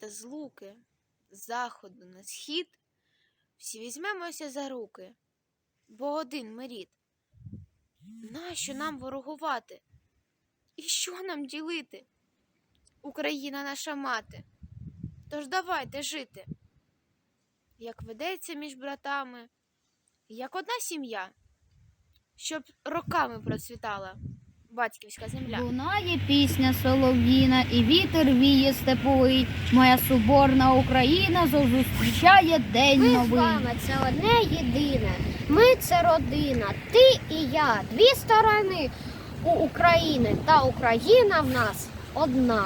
та злуки, з заходу на схід, всі візьмемося за руки, бо один ми рід. Нащо нам ворогувати? І що нам ділити? Україна наша мати. Тож давайте жити, як ведеться між братами, як одна сім'я, щоб роками процвітала батьківська земля. Лунає пісня солов'їна, і вітер віє степовий. Моя соборна Україна зустрічає день Ми з вами це одне єдине. Ми це родина, ти і я, дві сторони у України, та Україна в нас одна.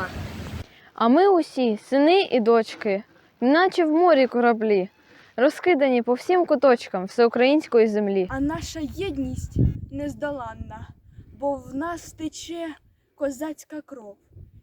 А ми усі, сини і дочки, наче в морі кораблі, розкидані по всім куточкам всеукраїнської землі. А наша єдність нездоланна, бо в нас тече козацька кров.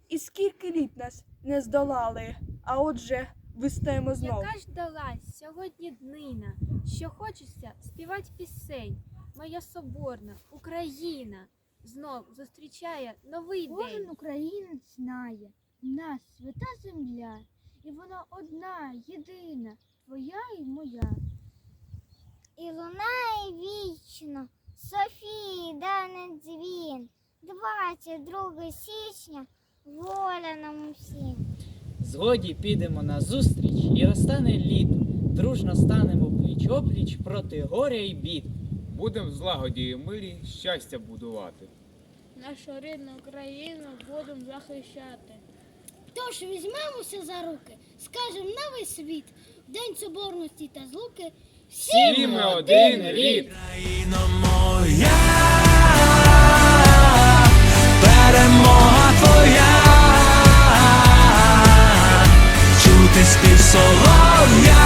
І скільки літ нас не здолали, а отже, вистаємо знов. Яка ж далась сьогодні днина, що хочеться співати пісень. Моя соборна Україна знов зустрічає новий день. Кожен українець знає, в нас свята земля, і вона одна, єдина, твоя і моя. І лунає вічно дзвін. 22 січня воля нам усім. Згоді підемо на зустріч і розтане літо. Дружно станемо пліч опліч проти горя й бід. Будем в злагоді і мирі щастя будувати. Нашу рідну Україну будемо захищати. Тож візьмемося за руки, скажем на весь світ, в День Соборності та злуки Всі ми один рід. Країно моя, Україна!